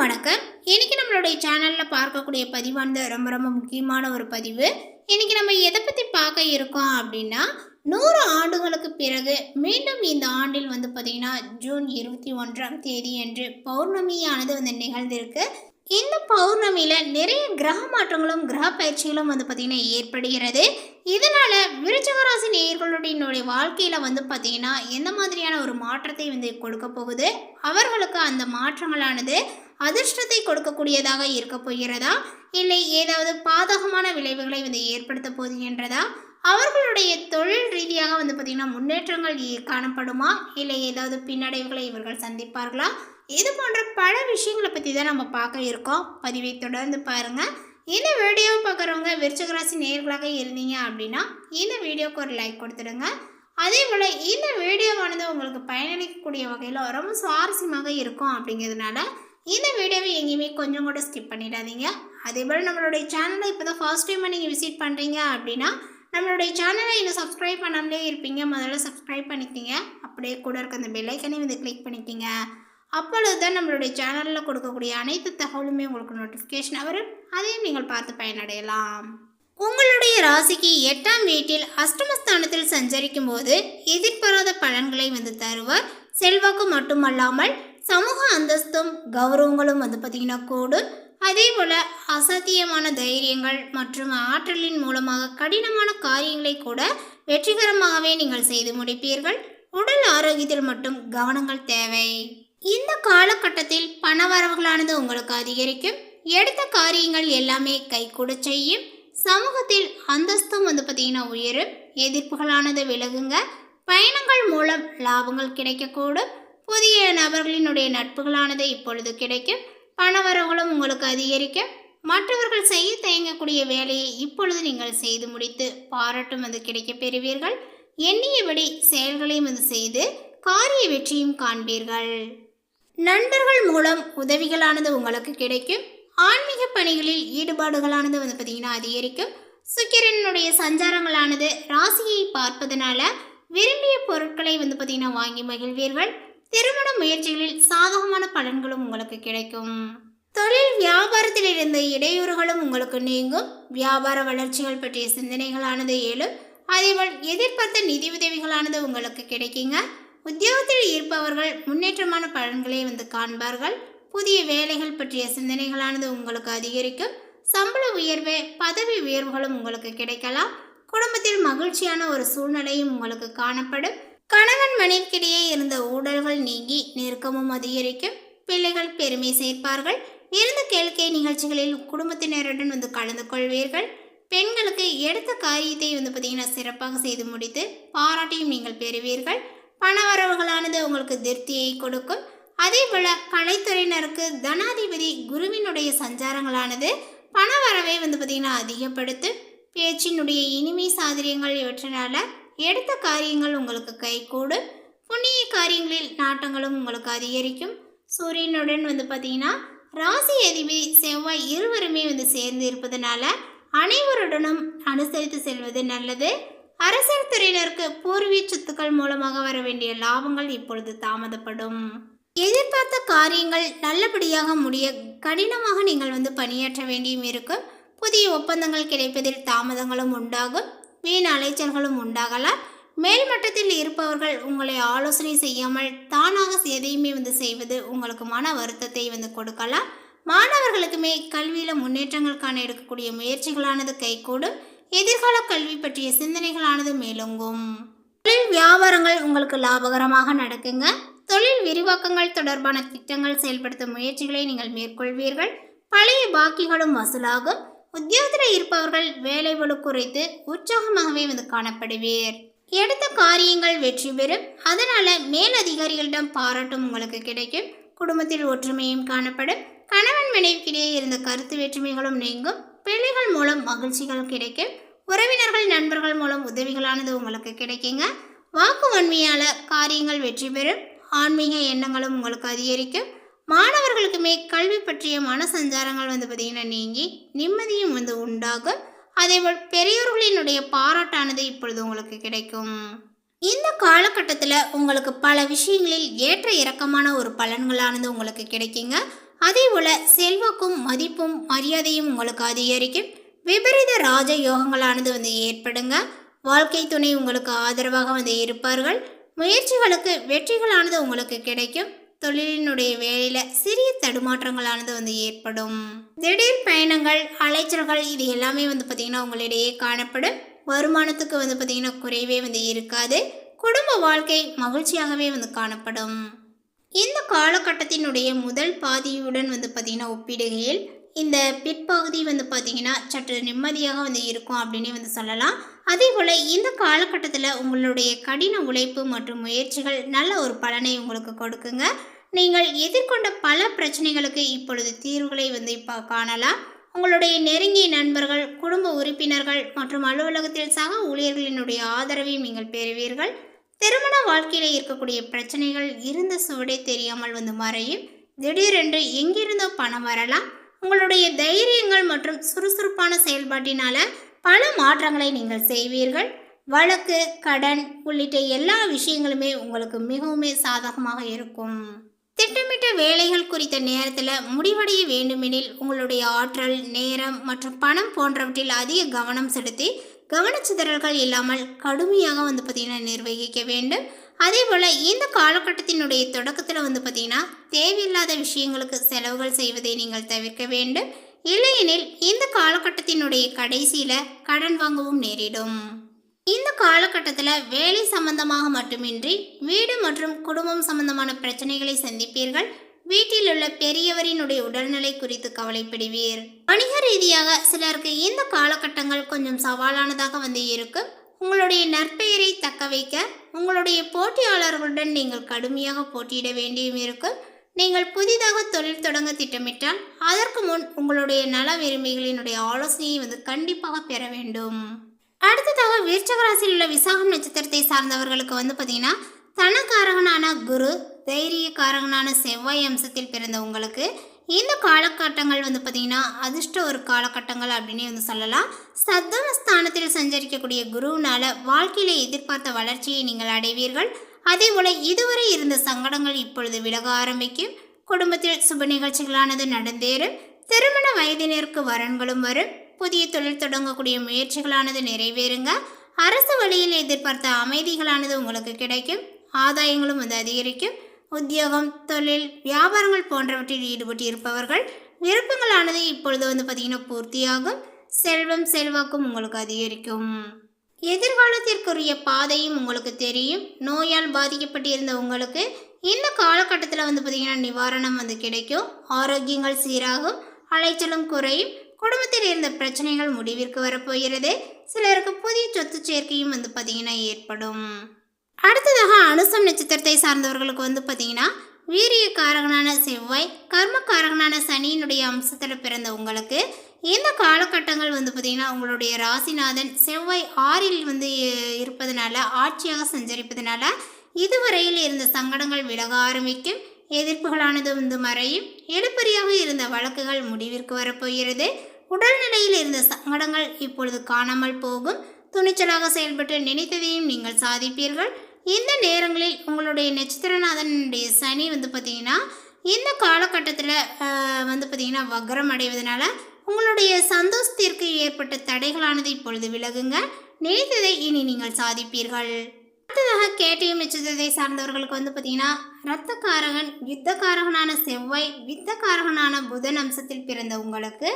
வணக்கம். இன்னைக்கு நம்மளுடைய சேனலில் பார்க்கக்கூடிய பதிவானது ரொம்ப ரொம்ப முக்கியமான ஒரு பதிவு. இன்னைக்கு நம்ம எதை பற்றி பார்க்க இருக்கோம் அப்படின்னா நூறு ஆண்டுகளுக்கு பிறகு மீண்டும் இந்த ஆண்டில் வந்து பார்த்திங்கன்னா ஜூன் இருபத்தி ஒன்றாம் தேதி அன்று பௌர்ணமியானது வந்து நிகழ்ந்திருக்கு. இந்த பௌர்ணமியில் நிறைய கிரக மாற்றங்களும் கிரக பயிற்சிகளும் வந்து பார்த்திங்கன்னா ஏற்படுகிறது. இதனால் விருச்சகராசி நேயர்களுடைய வாழ்க்கையில் வந்து பார்த்திங்கன்னா எந்த மாதிரியான ஒரு மாற்றத்தை வந்து கொடுக்க போகுது? அவர்களுக்கு அந்த மாற்றங்களானது அதிர்ஷ்டத்தை கொடுக்கக்கூடியதாக இருக்க போகிறதா? இல்லை ஏதாவது பாதகமான விளைவுகளை வந்து ஏற்படுத்த போகின்றதா? அவர்களுடைய தொழில் ரீதியாக வந்து பார்த்திங்கன்னா முன்னேற்றங்கள் ஏ- காணப்படுமா? இல்லை ஏதாவது பின்னடைவுகளை இவர்கள் சந்திப்பார்களா? இது போன்ற பல விஷயங்களை பற்றி தான் நம்ம பார்க்க இருக்கோம். பதிவை தொடர்ந்து பாருங்கள் இந்த வீடியோவை பார்க்குறவங்க விருச்சகராசி நேர்களாக இருந்தீங்க அப்படின்னா இந்த வீடியோக்கு ஒரு லைக் கொடுத்துடுங்க. அதே போல் இந்த வீடியோவானது உங்களுக்கு பயனளிக்கக்கூடிய வகையில் ரொம்ப சுவாரஸ்யமாக இருக்கும் அப்படிங்கிறதுனால இந்த வீடியோவை எங்கேயுமே கொஞ்சம் கூட ஸ்கிப் பண்ணிடாதீங்க. அதே போல் நம்மளுடைய சேனலை இப்போ தான் ஃபர்ஸ்ட் டைம் நீங்கள் விசிட் பண்ணுறீங்க அப்படின்னா நம்மளுடைய சேனலை இன்னும் சப்ஸ்கிரைப் பண்ணாமலே இருப்பீங்க. முதல்ல சப்ஸ்கிரைப் பண்ணிக்கிங்க. அப்படியே கூட இருக்க அந்த பெல்லைக்கனையும் வந்து கிளிக் பண்ணிக்கிங்க. அப்பொழுது தான் நம்மளுடைய சேனலில் கொடுக்கக்கூடிய அனைத்து தகவலுமே உங்களுக்கு நோட்டிஃபிகேஷன் வரும். அதையும் நீங்கள் பார்த்து பயனடையலாம். உங்களுடைய ராசிக்கு எட்டாம் வீட்டில் அஷ்டமஸ்தானத்தில் சஞ்சரிக்கும் போது எதிர்பாராத பலன்களை வந்து தருவார். செல்வாக்கு மட்டுமல்லாமல் சமூக அந்தஸ்தும் கௌரவங்களும் வந்து பார்த்திங்கன்னா கூடும். அதே போல் அசாத்தியமான தைரியங்கள் மற்றும் ஆற்றலின் மூலமாக கடினமான காரியங்களை கூட வெற்றிகரமாகவே நீங்கள் செய்து முடிப்பீர்கள். உடல் ஆரோக்கியத்தில் மட்டும் கவனங்கள் தேவை. இந்த காலகட்டத்தில் பணவரவுகளானது உங்களுக்கு அதிகரிக்கும். எடுத்த காரியங்கள் எல்லாமே கைகூட செய்யும். சமூகத்தில் அந்தஸ்தும் வந்து பார்த்தீங்கன்னா உயரும். எதிர்ப்புகளானது விலகுங்க. பயணங்கள் மூலம் லாபங்கள் கிடைக்கக்கூடும். புதிய நபர்களினுடைய நட்புகளானது இப்பொழுது கிடைக்கும். பணவரவுகளும் உங்களுக்கு அதிகரிக்கும். மற்றவர்கள் செய்ய தயங்கக்கூடிய வேலையை இப்பொழுது நீங்கள் செய்து முடித்து பாராட்டும் அது கிடைக்கப் பெறுவீர்கள். எண்ணியபடி செயல்களையும் அது செய்து காரிய வெற்றியும் காண்பீர்கள். நண்பர்கள் மூலம் உதவிகளானது உங்களுக்கு கிடைக்கும். ஆன்மீக பணிகளில் ஈடுபாடுகளானது வந்து பார்த்திங்கன்னா அதிகரிக்கும். சுக்கிரனுடைய சஞ்சாரங்களானது ராசியை பார்ப்பதனால விரும்பிய பொருட்களை வந்து பார்த்திங்கன்னா வாங்கி மகிழ்வீர்கள். திருமண முயற்சிகளில் சாதகமான பலன்களும் உங்களுக்கு கிடைக்கும். தொழில் வியாபாரத்தில் இருந்த இடையூறுகளும் உங்களுக்கு நீங்கும். வியாபார வளர்ச்சிகள் பற்றிய சிந்தனைகளானது ஏழு அதேபோல் எதிர்பார்த்த நிதி உதவிகளானது உங்களுக்கு கிடைக்குங்க. உத்தியோகத்தில் இருப்பவர்கள் முன்னேற்றமான பலன்களை வந்து காண்பார்கள். புதிய வேலைகள் பற்றிய சிந்தனைகளானது உங்களுக்கு அதிகரிக்கும். சம்பள உயர்வு பதவி உயர்வுகளும் உங்களுக்கு கிடைக்கலாம். குடும்பத்தில் மகிழ்ச்சியான ஒரு சூழ்நிலையும் உங்களுக்கு காணப்படும். கணவன் மனைவிக்கிடையே இருந்த ஊழல்கள் நீங்கி நெருக்கமும் அதிகரிக்கும். பிள்ளைகள் பெருமை சேர்ப்பார்கள். இருந்த கேளிக்கை நிகழ்ச்சிகளில் குடும்பத்தினருடன் வந்து கலந்து கொள்வீர்கள். பெண்களுக்கு எடுத்த காரியத்தை வந்து பார்த்தீங்கன்னா சிறப்பாக செய்து முடித்து பாராட்டையும் நீங்கள் பெறுவீர்கள். பணவரவுகளானது உங்களுக்கு திருப்தியை கொடுக்கும். அதே போல கலைத்துறையினருக்கு தனாதிபதி குருவினுடைய சஞ்சாரங்களானது பணவரவை வந்து பார்த்திங்கன்னா அதிகப்படுத்தும். பேச்சினுடைய இனிமை சாதுரியங்கள் இவற்றினால எடுத்த காரியங்கள் உங்களுக்கு கைகூடும். புண்ணிய காரியங்களில் நாட்டங்களும் உங்களுக்கு அதிகரிக்கும். சூரியனுடன் வந்து பார்த்தீங்கன்னா ராசி அதிபதி செவ்வாய் இருவருமே வந்து சேர்ந்து இருப்பதனால அனைவருடனும் அனுசரித்து செல்வது நல்லது. அரசியல் துறையினருக்கு பூர்வீக சொத்துக்கள் மூலமாக வர வேண்டிய லாபங்கள் இப்பொழுது தாமதப்படும். எதிர்பார்த்த காரியங்கள் நல்லபடியாக முடிய கடினமாக நீங்கள் வந்து பணியாற்ற வேண்டியும் இருக்கும். புதிய ஒப்பந்தங்கள் கிடைப்பதில் தாமதங்களும் உண்டாகும். வீண் அலைச்சல்களும் உண்டாகலாம். மேல்மட்டத்தில் இருப்பவர்கள் உங்களை ஆலோசனை செய்யாமல் தானாக எதையுமே வந்து செய்வது உங்களுக்கு மன வருத்தத்தை வந்து கொடுக்கலாம். மாணவர்களுக்குமே கல்வியில் முன்னேற்றங்களுக்கான எடுக்கக்கூடிய முயற்சிகளானது கைகூடும். எதிர்கால கல்வி பற்றிய சிந்தனைகளானது மேலோங்கும். தொழில் வியாபாரங்கள் உங்களுக்கு லாபகரமாக நடக்குங்க. தொழில் விரிவாக்கங்கள் தொடர்பான திட்டங்கள் செயல்படுத்தும் முயற்சிகளை நீங்கள் மேற்கொள்வீர்கள். பழைய பாக்கிகளும் வசூலாகும். உத்தியோகத்தில் இருப்பவர்கள் வேலை குறித்து குறைத்து உற்சாகமாகவே வந்து காணப்படுவீர். எடுத்த காரியங்கள் வெற்றி பெறும். அதனால மேலதிகாரிகளிடம் பாராட்டும் உங்களுக்கு கிடைக்கும். குடும்பத்தில் ஒற்றுமையும் காணப்படும். கணவன் மனைவிக்கிடையே இருந்த கருத்து வேற்றுமைகளும் நீங்கும். பிள்ளைகள் மூலம் மகிழ்ச்சிகள் கிடைக்கும். உறவினர்கள் நண்பர்கள் மூலம் உதவிகளானது உங்களுக்கு கிடைக்குங்க. வாக்கு வன்மையால காரியங்கள் வெற்றி பெறும். ஆன்மீக எண்ணங்களும் உங்களுக்கு அதிகரிக்கும். மாணவர்களுக்கு மாணவர்களுக்குமே கல்வி பற்றிய மன சஞ்சாரங்கள் வந்து பார்த்திங்கன்னா நீங்கி நிம்மதியும் வந்து உண்டாகும். அதேபோல் பெரியோர்களினுடைய பாராட்டானது இப்பொழுது உங்களுக்கு கிடைக்கும். இந்த காலகட்டத்தில் உங்களுக்கு பல விஷயங்களில் ஏற்ற இறக்கமான ஒரு பலன்களானது உங்களுக்கு கிடைக்குங்க. அதே போல் செல்வாக்கும் மதிப்பும் மரியாதையும் உங்களுக்கு அதிகரிக்கும். விபரீத ராஜ யோகங்களானது வந்து ஏற்படுங்க. வாழ்க்கை துணை உங்களுக்கு ஆதரவாக வந்து இருப்பார்கள். முயற்சிகளுக்கு வெற்றிகளானது உங்களுக்கு கிடைக்கும். தொழிலினுடைய வேலையில சிறிய தடுமாற்றங்களானது வந்து ஏற்படும். திடீர் பயணங்கள் அலைச்சல்கள் இது எல்லாமே வந்து பார்த்திங்கன்னா உங்களிடையே காணப்படும். வருமானத்துக்கு வந்து பார்த்திங்கன்னா குறைவே வந்து இருக்காது. குடும்ப வாழ்க்கை மகிழ்ச்சியாகவே வந்து காணப்படும். இந்த காலகட்டத்தினுடைய முதல் பாதியுடன் வந்து பார்த்திங்கன்னா ஒப்பிடுகையில் இந்த பிற்பகுதி வந்து பார்த்திங்கன்னா சற்று நிம்மதியாக வந்து இருக்கும் அப்படின்னு வந்து சொல்லலாம். அதே போல் இந்த காலகட்டத்தில் உங்களுடைய கடின உழைப்பு மற்றும் முயற்சிகள் நல்ல ஒரு பலனை உங்களுக்கு கொடுக்குங்க. நீங்கள் எதிர்கொண்ட பல பிரச்சனைகளுக்கு இப்பொழுது தீர்வுகளை வந்து இப்போ காணலாம். உங்களுடைய நெருங்கிய நண்பர்கள் குடும்ப உறுப்பினர்கள் மற்றும் அலுவலகத்தில் சக ஊழியர்களினுடைய ஆதரவையும் நீங்கள் பெறுவீர்கள். திருமண வாழ்க்கையில் இருக்கக்கூடிய பிரச்சனைகள் இருந்த சுவடே தெரியாமல் வந்து மறையும். திடீரென்று எங்கிருந்தோ பணம் வரலாம். உங்களுடைய தைரியங்கள் மற்றும் சுறுசுறுப்பான செயல்பாட்டினால பல மாற்றங்களை நீங்கள் செய்வீர்கள். வழக்கு கடன் உள்ளிட்ட எல்லா விஷயங்களுமே உங்களுக்கு மிகவுமே சாதகமாக இருக்கும். திட்டமிட்ட வேலைகள் குறித்த நேரத்தில் முடிவடைய வேண்டுமெனில் உங்களுடைய ஆற்றல் நேரம் மற்றும் பணம் போன்றவற்றில் அதிக கவனம் செலுத்தி கவனச்சிதறல்கள் இல்லாமல் கடுமையாக வந்து பார்த்திங்கன்னா நிர்வகிக்க வேண்டும். அதே போல் இந்த காலகட்டத்தினுடைய தொடக்கத்தில் வந்து பார்த்திங்கன்னா தேவையில்லாத விஷயங்களுக்கு செலவுகள் செய்வதை நீங்கள் தவிர்க்க வேண்டும். இல்லையெனில் இந்த காலகட்டத்தினுடைய கடைசியில் கடன் வாங்கவும் நேரிடும். இந்த காலகட்டத்தில் வேலை சம்பந்தமாக மட்டுமின்றி வீடு மற்றும் குடும்பம் சம்பந்தமான பிரச்சனைகளை சந்திப்பீர்கள். வீட்டில் உள்ள பெரியவரினுடைய உடல்நிலை குறித்து கவலைப்படுவீர். வணிக ரீதியாக சிலருக்கு இந்த காலகட்டங்கள் கொஞ்சம் சவாலானதாக வந்து இருக்கும் உங்களுடைய நற்பெயரை தக்க வைக்க உங்களுடைய போட்டியாளர்களுடன் நீங்கள் கடுமையாக போட்டியிட வேண்டியும் இருக்கும். நீங்கள் புதிதாக தொழில் தொடங்க திட்டமிட்டால் அதற்கு முன் உங்களுடைய நல விரும்பிகளினுடைய ஆலோசனையை வந்து கண்டிப்பாக பெற வேண்டும். அடுத்ததாக விருச்சகராசியில் உள்ள விசாகம் நட்சத்திரத்தை சார்ந்தவர்களுக்கு வந்து பார்த்தீங்கன்னா தனக்காரகனான குரு தைரியக்காரகனான செவ்வாய் அம்சத்தில் பிறந்த உங்களுக்கு இந்த காலகட்டங்கள் வந்து பார்த்திங்கன்னா அதிர்ஷ்ட ஒரு காலகட்டங்கள் அப்படின்னே வந்து சொல்லலாம். சத்தம ஸ்தானத்தில் சஞ்சரிக்கக்கூடிய குருவினால வாழ்க்கையில் எதிர்பார்த்த வளர்ச்சியை நீங்கள் அடைவீர்கள். அதே போல் இதுவரை இருந்த சங்கடங்கள் இப்பொழுது விலக ஆரம்பிக்கும். குடும்பத்தில் சுப நிகழ்ச்சிகளானது நடந்தேறும். திருமண வயதினருக்கு வரன்களும் வரும். புதிய தொழில் தொடங்கக்கூடிய முயற்சிகளானது நிறைவேறுங்க. அரசு வழியில் எதிர்பார்த்த அமைதிகளானது உங்களுக்கு கிடைக்கும். ஆதாயங்களும் வந்து அதிகரிக்கும். உத்தியோகம் தொழில் வியாபாரங்கள் போன்றவற்றில் ஈடுபட்டு இருப்பவர்கள் விருப்பங்களானது இப்பொழுது வந்து பார்த்திங்கன்னா பூர்த்தியாகும். செல்வம் செல்வாக்கும் உங்களுக்கு அதிகரிக்கும். எதிர்காலத்திற்குரிய பாதையும் உங்களுக்கு தெரியும். நோயால் பாதிக்கப்பட்டு இருந்த உங்களுக்கு இந்த காலகட்டத்தில் வந்து பார்த்திங்கன்னா நிவாரணம் வந்து கிடைக்கும். ஆரோக்கியங்கள் சீராகும் அலைச்சலும் குறையும். குடும்பத்தில் இருந்த பிரச்சனைகள் முடிவிற்கு வரப்போகிறது. சிலருக்கு புதிய சொத்து சேர்க்கையும் வந்து பார்த்திங்கன்னா ஏற்படும். அடுத்ததாக அனுசம் நட்சத்திரத்தை சார்ந்தவர்களுக்கு வந்து பார்த்திங்கன்னா வீரியக்காரகனான செவ்வாய் கர்மக்காரகனான சனியினுடைய அம்சத்தில் பிறந்த உங்களுக்கு. இந்த காலகட்டங்கள் வந்து பார்த்திங்கன்னா உங்களுடைய ராசிநாதன் செவ்வாய் ஆறில் வந்து இருப்பதனால ஆட்சியாக சஞ்சரிப்பதனால இதுவரையில் இருந்த சங்கடங்கள் விலக ஆரம்பிக்கும். எதிர்ப்புகளானது வந்து மறையும். எழுப்பறியாக இருந்த வழக்குகள் முடிவிற்கு வரப்போகிறது. உடல்நிலையில் இருந்த சங்கடங்கள் இப்பொழுது காணாமல் போகும். துணிச்சலாக செயல்பட்டு நினைத்ததையும் நீங்கள் சாதிப்பீர்கள். இந்த நேரங்களில் உங்களுடைய நட்சத்திரநாதனுடைய சனி வந்து பார்த்திங்கன்னா இந்த காலகட்டத்தில் வந்து பார்த்திங்கன்னா வக்ரம் அடைவதனால உங்களுடைய சந்தோஷத்திற்கு ஏற்பட்ட தடைகளானது இப்பொழுது விலகுங்க. நினைத்ததை இனி நீங்கள் சாதிப்பீர்கள். அடுத்ததாக கேட்டியம் நட்சத்திரத்தை சார்ந்தவர்களுக்கு வந்து பார்த்தீங்கன்னா ரத்தக்காரகன் யுத்தக்காரகனான செவ்வாய் வித்தக்காரகனான புதன் அம்சத்தில் பிறந்த உங்களுக்கு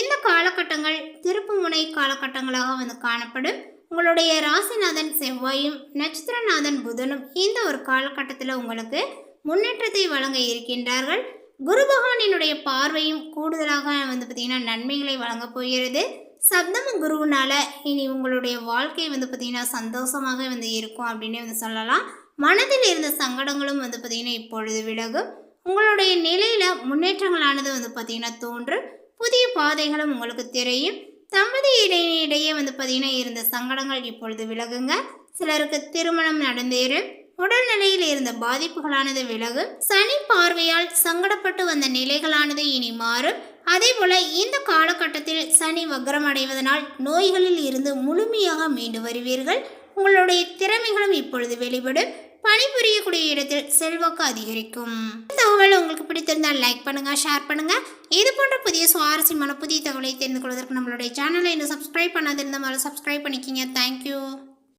இந்த காலகட்டங்கள் திருப்புமுனை காலகட்டங்களாக வந்து காணப்படும். உங்களுடைய ராசிநாதன் செவ்வாயும் நட்சத்திரநாதன் புதனும் இந்த ஒரு காலகட்டத்தில் உங்களுக்கு முன்னேற்றத்தை வழங்க இருக்கின்றார்கள். குரு பகவானினுடைய பார்வையும் கூடுதலாக வந்து பார்த்திங்கன்னா நன்மைகளை வழங்கப் போகிறது. சப்தம குருவினால இனி உங்களுடைய வாழ்க்கை வந்து பார்த்திங்கன்னா சந்தோஷமாக வந்து இருக்கும் அப்படின்னு வந்து சொல்லலாம். மனதில் இருந்த சங்கடங்களும் வந்து பார்த்திங்கன்னா இப்பொழுது விலகும். உங்களுடைய நிலையில் முன்னேற்றங்களானது வந்து பார்த்திங்கன்னா தோன்றும். புதிய பாதைகளும் உங்களுக்கு தெரியும். தம்பதி இடையே வந்து பார்த்தீங்கன்னா இருந்த சங்கடங்கள் இப்பொழுது விலகுங்க. சிலருக்கு திருமணம் நடந்தேறும் உடல்நிலையில் இருந்த பாதிப்புகளானது விலகும் சனி பார்வையால் சங்கடப்பட்டு வந்த நிலைகளானது இனி மாறும் அதே போல இந்த காலகட்டத்தில் சனி வக்ரம் அடைவதனால் நோய்களில் இருந்து முழுமையாக மீண்டு வருவீர்கள். உங்களுடைய திறமைகளும் இப்பொழுது வெளிப்படும். பணிபுரியக்கூடிய இடத்தில் செல்வாக்கு அதிகரிக்கும். இந்த தகவல் உங்களுக்கு பிடித்திருந்தால் லைக் பண்ணுங்க ஷேர் பண்ணுங்க. இது போன்ற புதிய சுவாரஸ்யமான புதிய தகவலை தெரிந்து கொள்வதற்கு நம்மளுடைய சேனலை இன்னும் சப்ஸ்கிரைப் பண்ணாதிருந்தால் சப்ஸ்கிரைப் பண்ணிக்கிங்க. Thank you